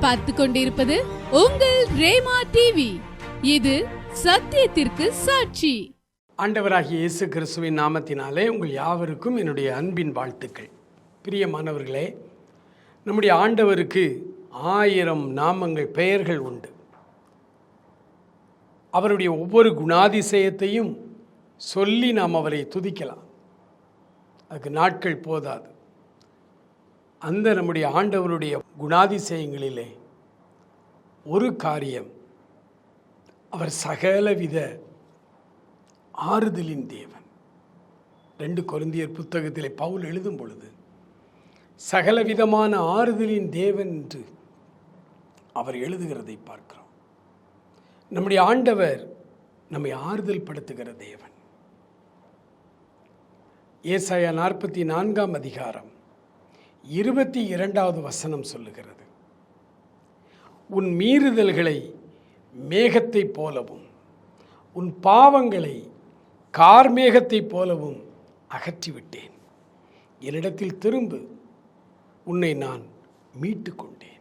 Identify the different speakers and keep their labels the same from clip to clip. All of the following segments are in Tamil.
Speaker 1: பார்த்து கொண்டிருப்பது உங்கள் ரேமா டிவி இது சத்தியத்திற்கு சாட்சி.
Speaker 2: ஆண்டவராகிய இயேசு கிறிஸ்துவின் நாமத்தினாலே உங்கள் யாவருக்கும் என்னுடைய அன்பின் வாழ்த்துக்கள். பிரியமானவர்களே நம்முடைய ஆண்டவருக்கு ஆயிரம் நாமங்கள் பெயர்கள் உண்டு. அவருடைய ஒவ்வொரு குணாதிசயத்தையும் சொல்லி நாம் அவரை துதிக்கலாம். அதுக்கு நாட்கள் போதாது. அந்த நம்முடைய ஆண்டவருடைய குணாதிசயங்களிலே ஒரு காரியம் அவர் சகலவித ஆறுதலின் தேவன். ரெண்டு கொரிந்தியர் புத்தகத்திலே பவுல் எழுதும் பொழுது சகலவிதமான ஆறுதலின் தேவன் என்று அவர் எழுதுகிறதை பார்க்கிறோம். நம்முடைய ஆண்டவர் நம்மை ஆறுதல் படுத்துகிற தேவன். ஏசாயா நாற்பத்தி நான்காம் அதிகாரம். இருபத்தி இரண்டாவது வசனம் சொல்லுகிறது. உன் மீறுதல்களை மேகத்தைப் போலவும் உன் பாவங்களை கார்மேகத்தைப் போலவும் அகற்றிவிட்டேன். என்னிடத்தில் திரும்பு உன்னை நான் மீட்டு கொண்டேன்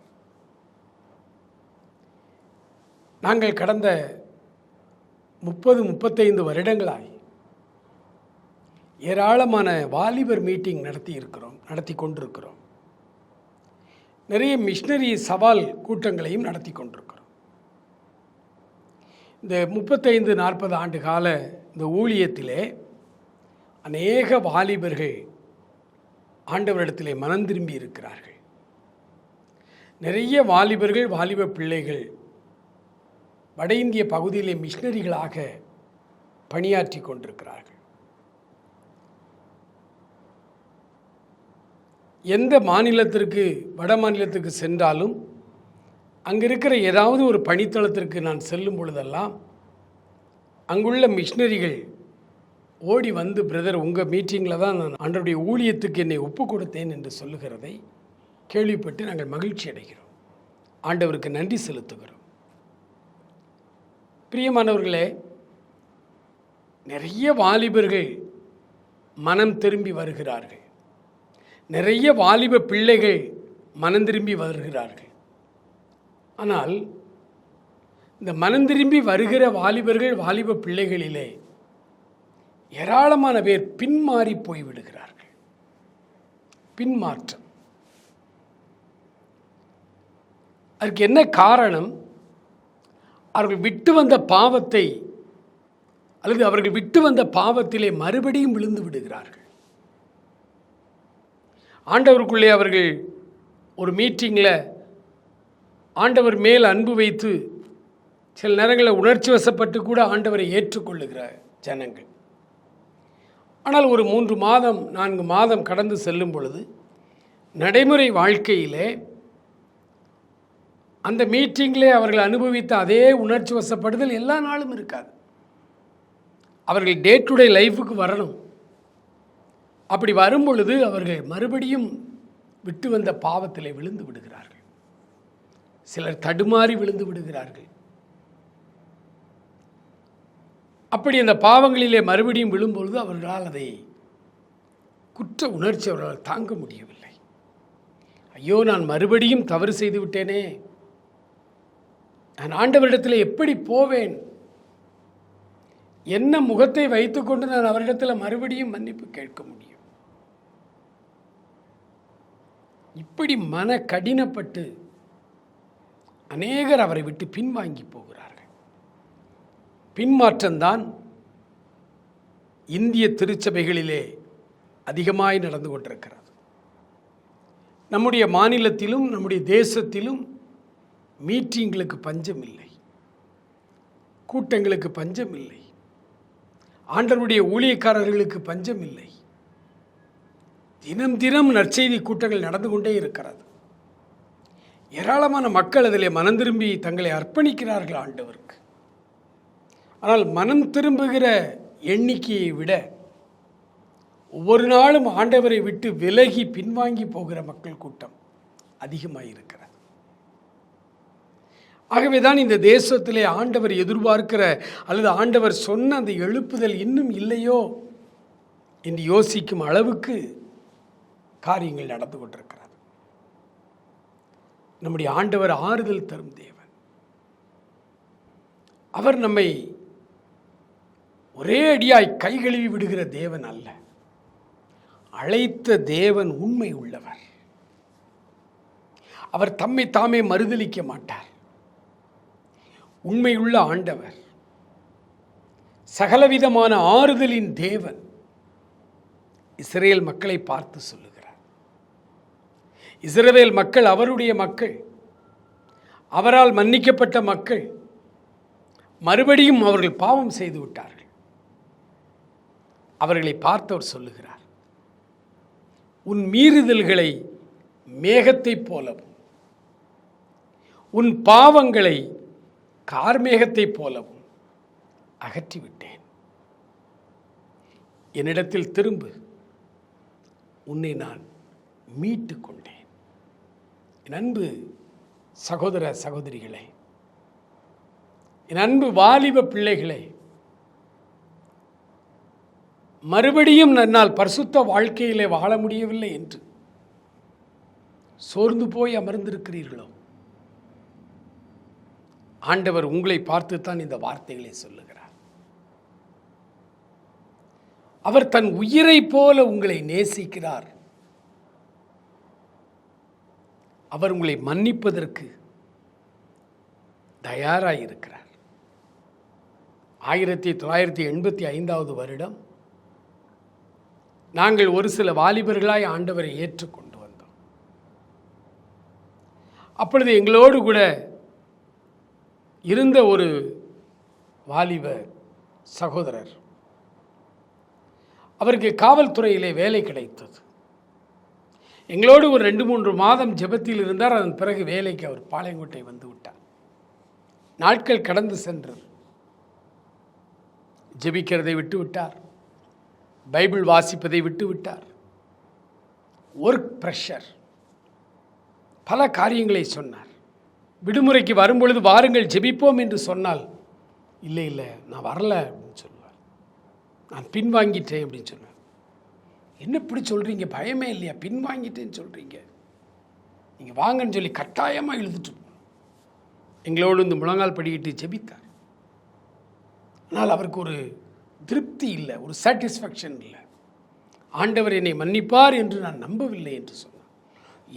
Speaker 2: நாங்கள் கடந்த முப்பது முப்பத்தைந்து வருடங்களாய் ஏராளமான வாலிபர் மீட்டிங் நடத்தி இருக்கிறோம் நடத்தி கொண்டிருக்கிறோம். நிறைய மிஷினரி சவால் கூட்டங்களையும் நடத்தி கொண்டிருக்கிறோம். இந்த முப்பத்தைந்து நாற்பது ஆண்டு கால இந்த ஊழியத்திலே அநேக வாலிபர்கள் ஆண்டவரிடத்திலே மனம் திரும்பி இருக்கிறார்கள். நிறைய வாலிபர்கள் வாலிப பிள்ளைகள் வட இந்திய பகுதியிலே மிஷினரிகளாக பணியாற்றி கொண்டிருக்கிறார்கள். எந்த மாநிலத்திற்கு வட மாநிலத்துக்கு சென்றாலும் அங்கே இருக்கிற ஏதாவது ஒரு பணித்தளத்திற்கு நான் செல்லும் பொழுதெல்லாம் அங்குள்ள மிஷினரிகள் ஓடி வந்து பிரதர் உங்கள் மீட்டிங்கில் தான் நான் ஆண்டவருடைய ஊழியத்துக்கு என்னை ஒப்பு கொடுத்தேன் என்று சொல்லுகிறதை கேள்விப்பட்டு நாங்கள் மகிழ்ச்சி அடைகிறோம். ஆண்டவருக்கு நன்றி செலுத்துகிறோம். பிரியமானவர்களே நிறைய வாலிபர்கள் மனம் திரும்பி வருகிறார்கள். நிறைய வாலிப பிள்ளைகள் மனம் திரும்பி வருகிறார்கள். ஆனால் இந்த மனம் திரும்பி வருகிற வாலிபர்கள் வாலிப பிள்ளைகளிலே ஏராளமான பேர் பின்மாறி போய் விடுகிறார்கள் பின்மாற்றம். அதற்கு என்ன காரணம்? அவர்கள் விட்டு வந்த பாவத்தை அல்லது அவர்கள் விட்டு வந்த பாவத்திலே மறுபடியும் விழுந்து விடுகிறார்கள். ஆண்டவருக்குள்ளே அவர்கள் ஒரு மீட்டிங்கில் ஆண்டவர் மேல் அன்பு வைத்து சில நேரங்களில் உணர்ச்சி வசப்பட்டு கூட ஆண்டவரை ஏற்றுக்கொள்ளுகிற ஜனங்கள். ஆனால் ஒரு மூன்று மாதம் நான்கு மாதம் கடந்து செல்லும் பொழுது நடைமுறை வாழ்க்கையிலே அந்த மீட்டிங்கிலே அவர்கள் அனுபவித்த அதே உணர்ச்சி வசப்படுதல் எல்லா நாளும் இருக்காது. அவர்கள் டே டு டே லைஃபுக்கு வரணும். அப்படி வரும்பொழுது அவர்கள் மறுபடியும் விட்டு வந்த பாவத்தில் விழுந்து விடுகிறார்கள். சிலர் தடுமாறி விழுந்து விடுகிறார்கள். அப்படி அந்த பாவங்களிலே மறுபடியும் விழும்பொழுது அவர்களால் அதை குற்ற உணர்ச்சி அவர்களால் தாங்க முடியவில்லை. ஐயோ நான் மறுபடியும் தவறு செய்து விட்டேனே. நான் ஆண்டவரிடத்தில் எப்படி போவேன்? என்ன முகத்தை வைத்துக்கொண்டு நான் அவரிடத்தில் மறுபடியும் மன்னிப்பு கேட்க முடியும்? இப்படி மன கடினப்பட்டு அநேகர் அவரை விட்டு பின்வாங்கி போகிறார்கள். பின்மாற்றம்தான் இந்திய திருச்சபைகளிலே அதிகமாய் நடந்து கொண்டிருக்கிறது. நம்முடைய மாநிலத்திலும் நம்முடைய தேசத்திலும் மீட்டிங்களுக்கு பஞ்சம் இல்லை கூட்டங்களுக்கு பஞ்சம் இல்லை ஆண்டவருடைய ஊழியக்காரர்களுக்கு பஞ்சம் இல்லை தினம் தினம் நற்செய்தி கூட்டங்கள் நடந்து கொண்டே இருக்கிறது. ஏராளமான மக்கள் அதில் மனம் திரும்பி தங்களை அர்ப்பணிக்கிறார்கள் ஆண்டவருக்கு. ஆனால் மனம் திரும்புகிற எண்ணிக்கையை விட ஒவ்வொரு நாளும் ஆண்டவரை விட்டு விலகி பின்வாங்கி போகிற மக்கள் கூட்டம் அதிகமாக இருக்கிறது ஆகவே தான் இந்த தேசத்திலே ஆண்டவர் எதிர்பார்க்கிற அல்லது ஆண்டவர் சொன்ன அந்த எழுப்புதல் இன்னும் இல்லையோ என்று யோசிக்கும் அளவுக்கு காரியங்கள் நடந்து கொண்டிருக்கிறது. நம்முடைய ஆண்டவர் ஆறுதல் தரும் தேவன். அவர் நம்மை ஒரே அடியாய் கை கழுவி விடுகிற தேவன் அல்ல. அழைத்த தேவன் உண்மை உள்ளவர். அவர் தம்மை தாமே மறுதலிக்க மாட்டார். உண்மையுள்ள ஆண்டவர் சகலவிதமான ஆறுதலின் தேவன். இஸ்ரேல் மக்களை பார்த்து சொல்லு. இஸ்ரவேல் மக்கள் அவருடைய மக்கள். அவரால் மன்னிக்கப்பட்ட மக்கள். மறுபடியும் அவர்கள் பாவம் செய்து விட்டார்கள். அவர்களை பார்த்தவர் சொல்லுகிறார். உன் மீறுதல்களை மேகத்தைப் போலவும் உன் பாவங்களை கார்மேகத்தைப் போலவும் அகற்றிவிட்டேன். என்னிடத்தில் திரும்பு உன்னை நான் மீட்டு கொண்டேன். என் அன்பு சகோதர சகோதரிகளே என் அன்பு வாலிப பிள்ளைகளே மறுபடியும் நன்னால் பரிசுத்த வாழ்க்கையிலே வாழ முடியவில்லை என்று சோர்ந்து போய் அமர்ந்திருக்கிறீர்களோ? ஆண்டவர் உங்களை பார்த்துத்தான் இந்த வார்த்தைகளை சொல்லுகிறார். அவர் தன் உயிரைப் போல உங்களை நேசிக்கிறார். அவர் உங்களை மன்னிப்பதற்கு தயாராக இருக்கிறார் ஆயிரத்தி தொள்ளாயிரத்தி எண்பத்தி ஐந்தாவது வருடம் நாங்கள் ஒரு சில வாலிபர்களாய் ஆண்டவரை ஏற்றுக்கொண்டு வந்தோம். அப்பொழுது எங்களோடு கூட இருந்த ஒரு வாலிப சகோதரர் அவருக்கு காவல்துறையிலே வேலை கிடைத்தது. எங்களோடு ஒரு ரெண்டு மூன்று மாதம் ஜெபத்தில் இருந்தார். அதன் பிறகு வேலைக்கு அவர் பாளையங்கோட்டை வந்து விட்டார். நாட்கள் கடந்து சென்றது. ஜெபிக்கிறதை விட்டு விட்டார். பைபிள் வாசிப்பதை விட்டு விட்டார். ஒர்க் ப்ரெஷர் பல காரியங்களை சொன்னார். விடுமுறைக்கு வரும்பொழுது வாருங்கள் ஜெபிப்போம் என்று சொன்னால் இல்லை இல்லை நான் வரல அப்படின்னு சொல்லுவார். நான் பின்வாங்கிட்டேன் அப்படின்னு சொல்லுவேன் என்ன இப்படி சொல்கிறீங்க பயமே இல்லையா? பின்வாங்கிட்டேன்னு சொல்கிறீங்க நீங்கள் வாங்கன்னு சொல்லி கட்டாயமாக இழுத்துட்டு போகணும். எங்களோடு இந்த முழங்கால் படிக்கிட்டு ஜெபித்தார். ஆனால் அவருக்கு ஒரு திருப்தி இல்லை ஒரு சாட்டிஸ்ஃபேக்ஷன் இல்லை. ஆண்டவர் என்னை மன்னிப்பார் என்று நான் நம்பவில்லை என்று சொன்னார்.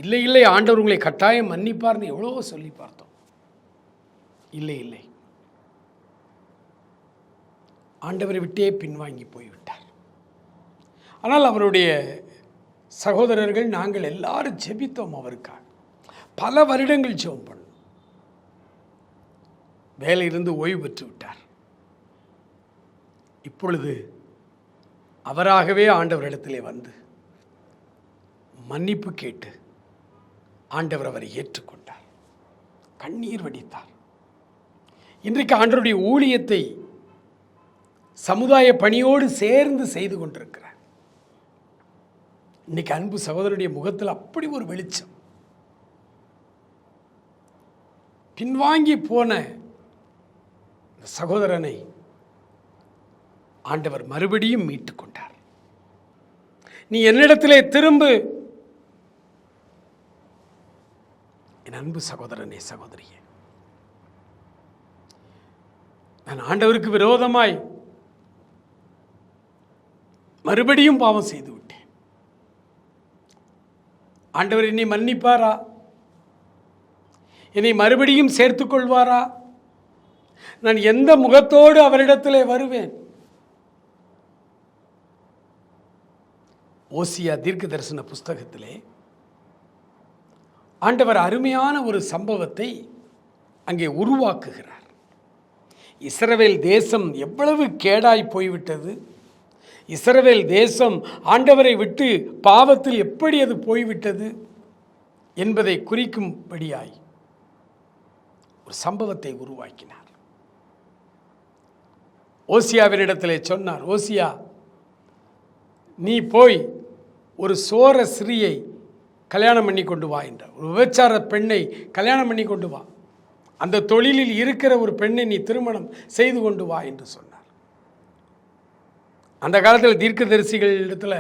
Speaker 2: இல்லை இல்லை ஆண்டவர் உங்களை கட்டாயம் மன்னிப்பார்னு எவ்வளவோ சொல்லி பார்த்தோம். இல்லை இல்லை. ஆண்டவரை விட்டே பின்வாங்கி போய்விட்டார். ஆனால் அவருடைய சகோதரர்கள் நாங்கள் எல்லாரும் ஜெபித்தோம் அவருக்காக. பல வருடங்கள் ஜெபம் பண்ணோம். வேலையிலிருந்து ஓய்வு பெற்று விட்டார். இப்பொழுது அவராகவே ஆண்டவரிடத்திலே வந்து மன்னிப்பு கேட்டு ஆண்டவர் அவரை ஏற்றுக்கொண்டார். கண்ணீர் வடித்தார். இன்றைக்கு ஆண்டவருடைய ஊழியத்தை சமுதாய பணியோடு சேர்ந்து செய்து கொண்டிருக்கிறார். இன்னைக்கு அன்பு சகோதரனுடைய முகத்தில் அப்படி ஒரு வெளிச்சம். பின்வாங்கி போன சகோதரனை ஆண்டவர் மறுபடியும் மீட்டு கொண்டார். நீ என்னிடத்திலே திரும்பு. என் அன்பு சகோதரனே சகோதரியே. நான் ஆண்டவருக்கு விரோதமாய் மறுபடியும் பாவம் செய்து ஆண்டவர் என்னை மன்னிப்பாரா? என்னை மறுபடியும் சேர்த்துக் கொள்வாரா நான் எந்த முகத்தோடு அவரிடத்தில் வருவேன்? ஓசியா தீர்க்க தரிசன புஸ்தகத்திலே ஆண்டவர் அருமையான ஒரு சம்பவத்தை அங்கே உருவாக்குகிறார். இஸ்ரவேல் தேசம் எவ்வளவு கேடாய் போய்விட்டது? இஸ்ரவேல் தேசம் ஆண்டவரை விட்டு பாவத்தில் எப்படி அது போய்விட்டது என்பதை குறிக்கும்படியாய் ஒரு சம்பவத்தை உருவாக்கினார். ஓசியாவினிடத்தில் சொன்னார் ஓசியா நீ போய் ஒரு சோர ஸ்திரீயை கல்யாணம் பண்ணி கொண்டு வா என்றார். ஒரு விபச்சார பெண்ணை கல்யாணம் பண்ணி கொண்டு வா. அந்த தொழிலில் இருக்கிற ஒரு பெண்ணை நீ திருமணம் செய்து கொண்டு வா என்று சொன்னார். அந்த காலத்தில் தீர்க்கதரிசிகள் இடத்துல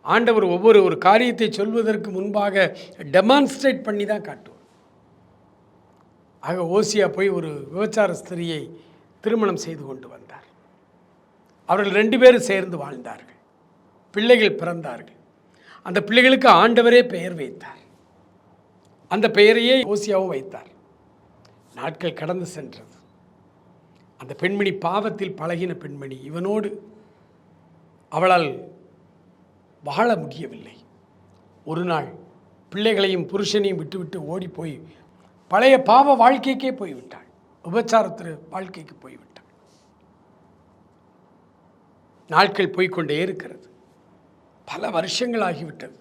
Speaker 2: ஆண்டவர் ஒவ்வொரு ஒரு காரியத்தை சொல்வதற்கு முன்பாக டெமான்ஸ்ட்ரேட் பண்ணி தான் காட்டுவார். ஆக ஓசியா போய் ஒரு விபச்சார ஸ்திரியை திருமணம் செய்து கொண்டு வந்தார். அவர்கள் ரெண்டு பேரும் சேர்ந்து வாழ்ந்தார்கள். பிள்ளைகள் பிறந்தார்கள். அந்த பிள்ளைகளுக்கு ஆண்டவரே பெயர் வைத்தார். அந்த பெயரையே ஓசியாவும் வைத்தார். நாட்கள் கடந்து சென்றது. அந்த பெண்மணி பாவத்தில் பழகின பெண்மணி இவனோடு அவளால் வாழ முடியவில்லை. ஒரு நாள் பிள்ளைகளையும் புருஷனையும் விட்டுவிட்டு ஓடிப்போய் போய் பழைய பாவ வாழ்க்கைக்கே போய்விட்டாள் உபச்சாரத்திற வாழ்க்கைக்கு போய்விட்டாள் நாட்கள் போய்க்கொண்டே இருக்கிறது. பல வருஷங்கள் ஆகிவிட்டது.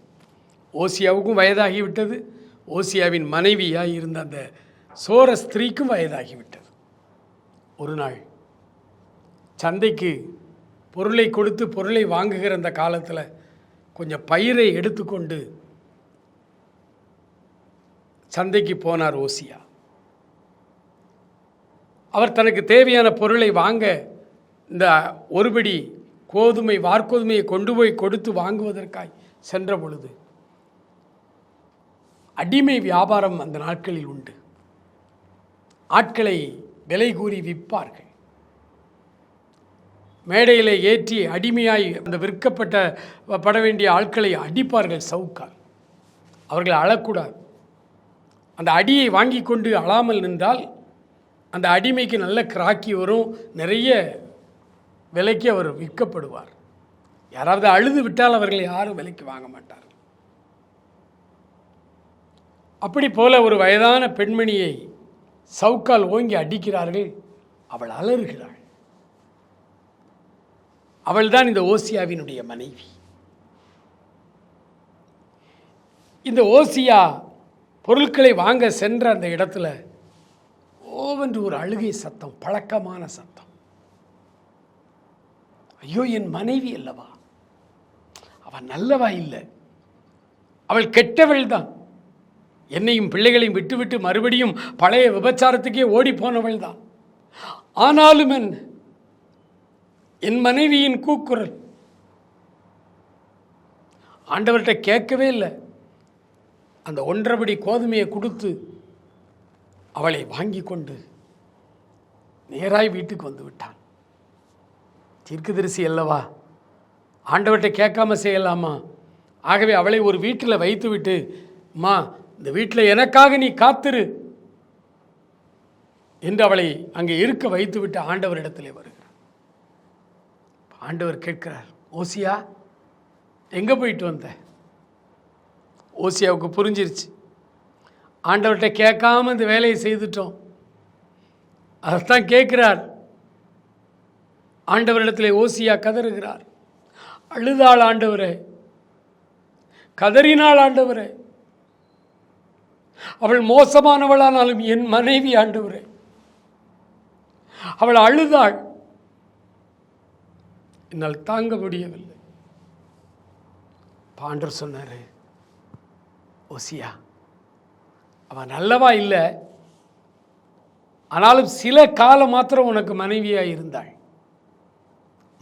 Speaker 2: ஓசியாவுக்கும் வயதாகிவிட்டது. ஓசியாவின் மனைவியாக இருந்த அந்த சோர ஸ்திரீக்கும் வயதாகிவிட்டது. ஒரு நாள் சந்தைக்கு பொருளை கொடுத்து பொருளை வாங்குகிற அந்த காலத்தில் கொஞ்சம் பயிரை எடுத்துக்கொண்டு சந்தைக்கு போனார் ஓசியா. அவர் தனக்கு தேவையான பொருளை வாங்க இந்த ஒருபடி கோதுமை வார்கோதுமையை கொண்டு போய் கொடுத்து வாங்குவதற்காய் சென்ற பொழுது அடிமை வியாபாரம் அந்த நாட்களில் உண்டு. ஆட்களை விலை கூறி விற்பார்கள். மேடையில் ஏற்றி அடிமையாய் அந்த விற்கப்பட்ட பட வேண்டிய ஆட்களை அடிப்பார்கள் சவுக்கால். அவர்கள் அழக்கூடாது. அந்த அடியை வாங்கி கொண்டு அழாமல் நின்றால் அந்த அடிமைக்கு நல்ல கிராக்கி வரும் நிறைய விலைக்கு அவர் விற்கப்படுவார். யாராவது அழுது விட்டால் அவர்களை யாரும் விலைக்கு வாங்க மாட்டார் அப்படி போல ஒரு வயதான பெண்மணியை சவுக்கால் ஓங்கி அடிக்கிறார்கள். அவள் அலறுகிறாள். அவள்தான் இந்த ஓசியாவினுடைய மனைவி. இந்த ஓசியா பொருட்களை வாங்க சென்ற அந்த இடத்துல ஓவென்று ஒரு அழுகை சத்தம் பழக்கமான சத்தம். ஐயோ என் மனைவி அல்லவா? அவள் நல்லவா இல்லை. அவள் கெட்டவள் தான். என்னையும் பிள்ளைகளையும் விட்டுவிட்டு மறுபடியும் பழைய விபச்சாரத்துக்கே ஓடி போனவள் தான். ஆனாலும் என்ன என் மனைவியின் கூக்குரல். ஆண்டவர்கிட்ட கேட்கவே இல்லை. அந்த ஒன்றபடி கோதுமையை கொடுத்து அவளை வாங்கி கொண்டு நேராய் வீட்டுக்கு வந்து விட்டான். தீர்க்கதரிசி அல்லவா? ஆண்டவர்கிட்ட கேட்காம செய்யலாமா? ஆகவே அவளை ஒரு வீட்டில் வைத்து விட்டு அம்மா இந்த வீட்டில் எனக்காக நீ காத்திரு என்று அவளை அங்கே இருக்க வைத்து விட்டு ஆண்டவரிடத்திலே வருகிறார் ஆண்டவர் கேட்கிறார் ஓசியா எங்கே போயிட்டு வந்த? ஓசியாவுக்கு புரிஞ்சிருச்சு. ஆண்டவர்கிட்ட கேட்காம இந்த வேலையை செய்துட்டோம். அதைத்தான் கேட்கிறார். ஆண்டவரிடத்தில் ஓசியா கதறுகிறார். அழுதாள் ஆண்டவரே கதறினாள் ஆண்டவரே. அவள் மோசமானவளானாலும் என் மனைவி ஆண்டவரே. அவள் அழுதாள். என்னால் தாங்க முடியவில்லை. பாண்டர் சொன்னார் ஓசியா அவன் நல்லவா இல்லை. ஆனாலும் சில காலம் மாத்திரம் உனக்கு மனைவியாக இருந்தாள்.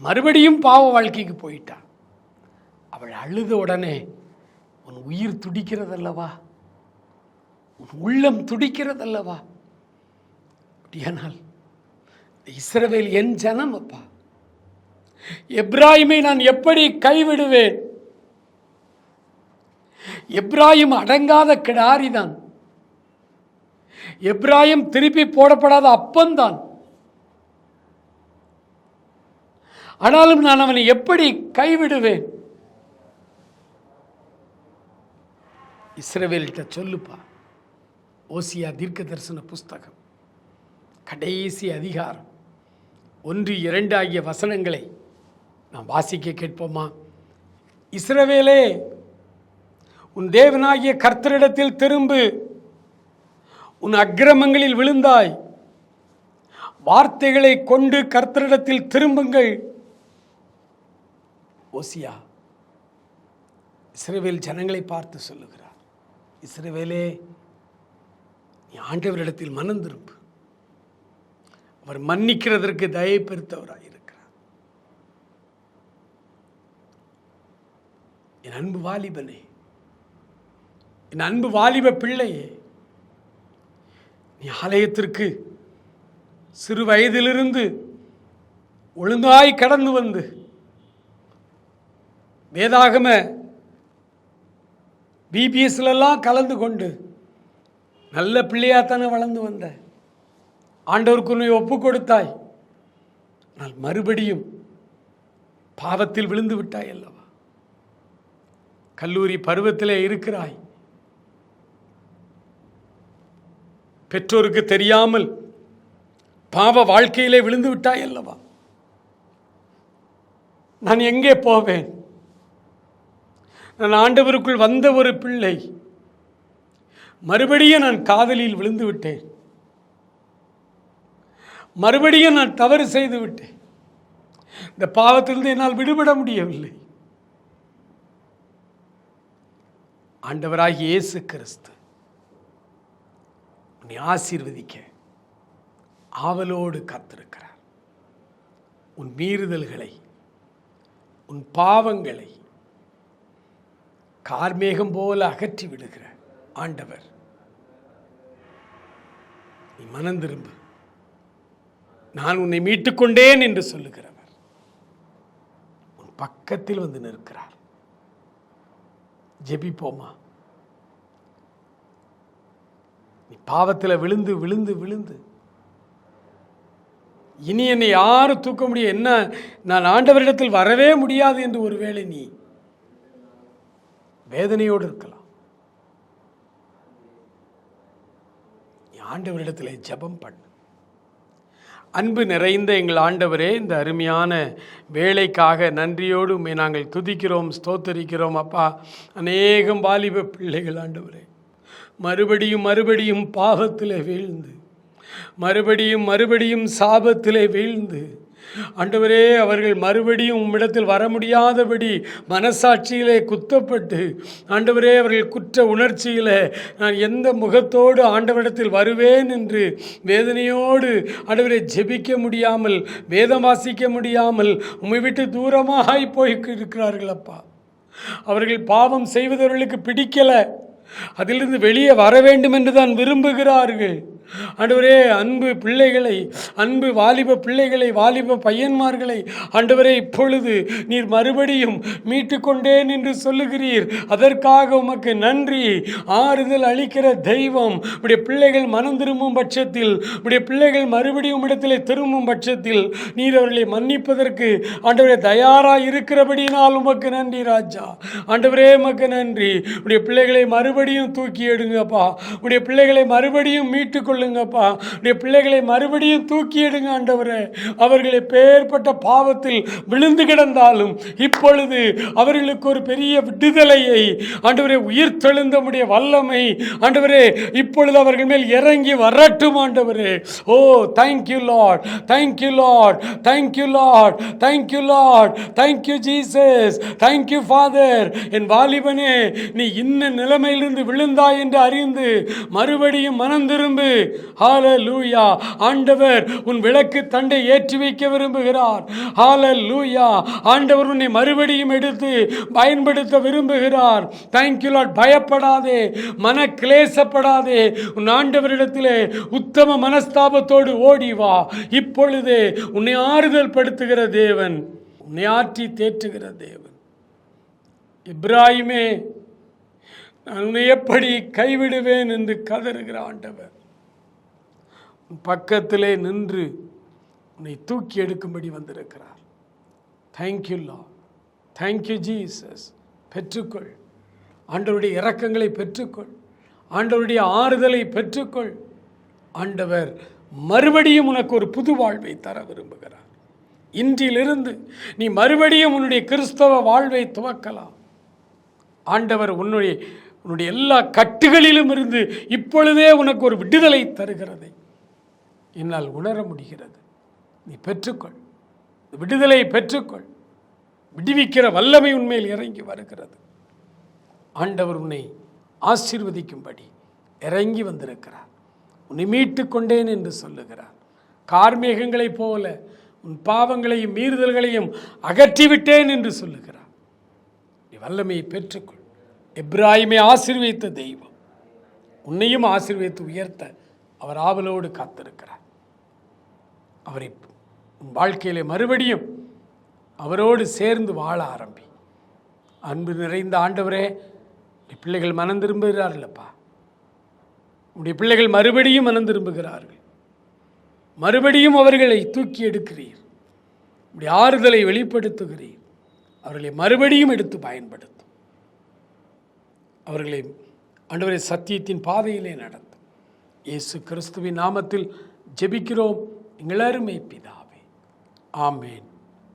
Speaker 2: மறுபடியும் பாவ வாழ்க்கைக்கு போயிட்டான். அவள் அழுத உடனே உன் உயிர் துடிக்கிறதல்லவா? உன் உள்ளம் துடிக்கிறதல்லவா? அப்படியானால் இஸ்ரவேல் என் ஜனம் அப்பா எப்ராஹிமை நான் எப்படி கைவிடுவேன்? எப்ராஹிம் அடங்காத கிடாரிதான் எப்ராஹிம் திருப்பி போடப்படாத அப்பந்தான். ஆனாலும் நான் அவனை எப்படி கைவிடுவேன்? இஸ்ரவேல்கிட்ட சொல்லுப்பா. ஓசியா தீர்க்க தரிசன புஸ்தகம். கடைசி அதிகாரம். ஒன்று இரண்டு ஆகிய வசனங்களை நாம் வாசிக்க கேட்போமா? இஸ்ரவேலே உன் தேவனாகிய கர்த்தரிடத்தில் திரும்பு. உன் அக்கிரமங்களில் விழுந்தாய். வார்த்தைகளை கொண்டு கர்த்தரிடத்தில் திரும்புங்கள். ஓசியா இஸ்ரவேல் ஜனங்களை பார்த்து சொல்லுகிறார். இஸ்ரவேலே நீ ஆண்டவரிடத்தில் மனம் திரும்பு. அவர் மன்னிக்கிறதற்கு தயை பெருத்தவராக இருக்கிறார் என் அன்பு வாலிபனே என் அன்பு வாலிப பிள்ளையே நீ ஆலயத்திற்கு சிறு வயதிலிருந்து ஒழுங்காய் கடந்து வந்து வேதாகம பிபிஎஸ்லெல்லாம் கலந்து கொண்டு நல்ல பிள்ளையாத்தானே வளர்ந்து வந்த. ஆண்டவருக்கு உன்னை ஒப்பு கொடுத்தாய். ஆனால் மறுபடியும் பாவத்தில் விழுந்து விட்டாய் அல்லவா? கல்லூரி பருவத்திலே இருக்கிறாய். பெற்றோருக்கு தெரியாமல் பாவ வாழ்க்கையிலே விழுந்து விட்டாய் அல்லவா? நான் எங்கே போவேன்? நான் ஆண்டவருக்குள் வந்த ஒரு பிள்ளை. மறுபடியும் நான் காதலில் விழுந்து விட்டேன். மறுபடியும் நான் தவறு செய்து விட்டேன். இந்த பாவத்திலிருந்து என்னால் விடுபட முடியவில்லை. ஆண்டவராகி இயேசு கிறிஸ்து. உன்னை ஆசீர்வதிக்க ஆவலோடு காத்திருக்கிறார். உன் மீறுதல்களை உன் பாவங்களை கார்மேகம் போல அகற்றி விடுகிற ஆண்டவர். நீ மனம் திரும்பு. நான் உன்னை மீட்டுக்கொண்டேன் என்று சொல்லுகிறவர். உன் பக்கத்தில் வந்து நிற்கிறார். ஜெபிப்போமா? நீ பாவத்தில் விழுந்து விழுந்து விழுந்து. இனி என்னை யாரும் தூக்க முடியும் என்ன நான் ஆண்டவரிடத்தில் வரவே முடியாது என்று ஒருவேளை நீ வேதனையோடு இருக்கலாம். நீ ஆண்டவரிடத்தில் ஜெபம் பண்ண. அன்பு நிறைந்த எங்கள் ஆண்டவரே இந்த அருமையான வேலைக்காக நன்றியோடு உண்மை நாங்கள் துதிக்கிறோம் ஸ்தோத்தரிக்கிறோம் அப்பா. அநேகம் வாலிப பிள்ளைகள் ஆண்டவரே. மறுபடியும் மறுபடியும் பாவத்தில் வீழ்ந்து மறுபடியும் மறுபடியும் சாபத்திலே வீழ்ந்து ஆண்டவரே அவர்கள் மறுபடியும் உம்மிடத்தில் வர முடியாதபடி மனசாட்சியிலே குத்தப்பட்டு ஆண்டவரே அவர்கள் குற்ற உணர்ச்சியில் நான் எந்த முகத்தோடு ஆண்டவரிடத்தில் வருவேன் என்று வேதனையோடு ஆண்டவரை ஜெபிக்க முடியாமல் வேதம் வாசிக்க முடியாமல் உம்மை விட்டு தூரமாய் போய் இருக்கிறார்கள் அப்பா. அவர்கள் பாவம் செய்வதவர்களுக்கு பிடிக்கலை. அதிலிருந்து வெளியே வர வேண்டும் என்று தான் விரும்புகிறார்கள். ஆண்டவரே அன்பு பிள்ளைகளை அன்பு வாலிப பிள்ளைகளை வாலிப பையன்மார்களை ஆண்டவரே இப்பொழுது நீர் மறுபடியும் மீட்டு கொண்டேன் என்று சொல்லுகிறீர். அதற்காக உமக்கு நன்றி. ஆறுதல் அளிக்கிற தெய்வம் உடைய பிள்ளைகள் மனம் திரும்பும் பட்சத்தில் உடைய பிள்ளைகள் மறுபடியும் இடத்திலே திரும்பும் பட்சத்தில் நீர் அவர்களை மன்னிப்பதற்கு ஆண்டவரே தயாராக இருக்கிறபடியினால் உமக்கு நன்றி ராஜா. ஆண்டவரே உமக்கு நன்றி. உடைய பிள்ளைகளை மறுபடியும் தூக்கி எடுங்கப்பா. உடைய பிள்ளைகளை மறுபடியும் மீட்டுக்கொள்ள கொள்ளுங்கப்பா உடைய பிள்ளைகளை மறுபடியும் தூக்கி எடுங்க ஆண்டவரே. அவர்களை பேர்பட்ட பாவத்தில் விழுந்து கிடந்தாலும் இப்பொழுது அவர்களுக்கு ஒரு பெரிய விடுதலையை ஆண்டவரே உயிர் தெழுந்த முடிய வல்லமை ஆண்டவரே இப்பொழுது அவர்கள் மேல் இறங்கி வரட்டும் ஆண்டவரே. ஓ thank you lord thank you lord thank you lord thank you lord thank you Jesus thank you father என் வாலிபனே நீ இன்ன நிலைமையிலிருந்து விழுந்தாய் என்று அறிந்து மறுபடியும் மனம் திரும்பு. ஹalleluya ஆண்டவர் உன் விளக்கு தண்டை ஏற்றி வைக்க விரும்புகிறார். ஹalleluya ஆண்டவர் உன்னை மறுபடியும் எடுத்து பயன்படுத்த விரும்புகிறார். தேங்க்யூ லாட் பயப்படாதே மன கிளேசப்படாதே உன் ஆண்டவரிடத்திலே உத்தம மனஸ்தாபத்தோடு ஓடி வா. இப்பொழுதே உன்னை ஆறுதல் படுத்துகிற தேவன் உன்னை ஆற்றி தேற்றுகிற தேவன். இப்ராஹிமே நான் உன்னை எப்படி கைவிடுவேன் என்று கதறுகிற ஆண்டவர். பக்கத்திலே நின்று உன்னை தூக்கி எடுக்கும்படி வந்திருக்கிறார். தேங்க்யூ லா தேங்க்யூ ஜீசஸ் பெற்றுக்கொள். ஆண்டவருடைய இரக்கங்களை பெற்றுக்கொள். ஆண்டவருடைய ஆறுதலை பெற்றுக்கொள். ஆண்டவர் மறுபடியும் உனக்கு ஒரு புது வாழ்வை தர விரும்புகிறார். இன்றிலிருந்து நீ மறுபடியும் உன்னுடைய கிறிஸ்தவ வாழ்வை துவக்கலாம். ஆண்டவர் உன்னுடைய உன்னுடைய எல்லா கட்டுகளிலும் இருந்து இப்பொழுதே உனக்கு ஒரு விடுதலை தருகிறதை என்னால் உணர முடிகிறது. நீ பெற்றுக்கொள். விடுதலை பெற்றுக்கொள். விடுவிக்கிற வல்லமை உண்மையில் இறங்கி வருகிறது. ஆண்டவர் உன்னை ஆசீர்வதிக்கும்படி இறங்கி வந்திருக்கிறார். உன்னை மீட்டு கொண்டேன் என்று சொல்லுகிறார். கார்மேகங்களைப் போல உன் பாவங்களையும் மீறுதல்களையும் அகற்றிவிட்டேன் என்று சொல்லுகிறார். நீ வல்லமையை பெற்றுக்கொள். இப்ராஹிமை ஆசீர்வதித்த தெய்வம். உன்னையும் ஆசீர்வதித்து உயர்த்த அவர் ஆவலோடு காத்திருக்கிறார். அவரை உன் வாழ்க்கையிலே மறுபடியும் அவரோடு சேர்ந்து வாழ ஆரம்பி. அன்பு நிறைந்த ஆண்டவரே உடைய பிள்ளைகள் மனம் திரும்புகிறார்களப்பா. உடைய பிள்ளைகள் மறுபடியும் மனம் திரும்புகிறார்கள். மறுபடியும் அவர்களை தூக்கி எடுக்கிறீர். உடைய ஆறுதலை வெளிப்படுத்துகிறீர். அவர்களை மறுபடியும் எடுத்து பயன்படுத்தும். அவர்களை ஆண்டவரை சத்தியத்தின் பாதையிலே நடத்தும். இயேசு கிறிஸ்துவின் நாமத்தில் ஜெபிக்கிறோம். எங்களருமை பிதாவே. ஆமேன்.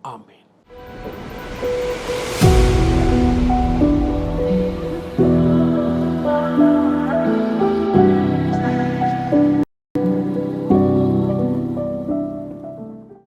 Speaker 2: ஆமேன்.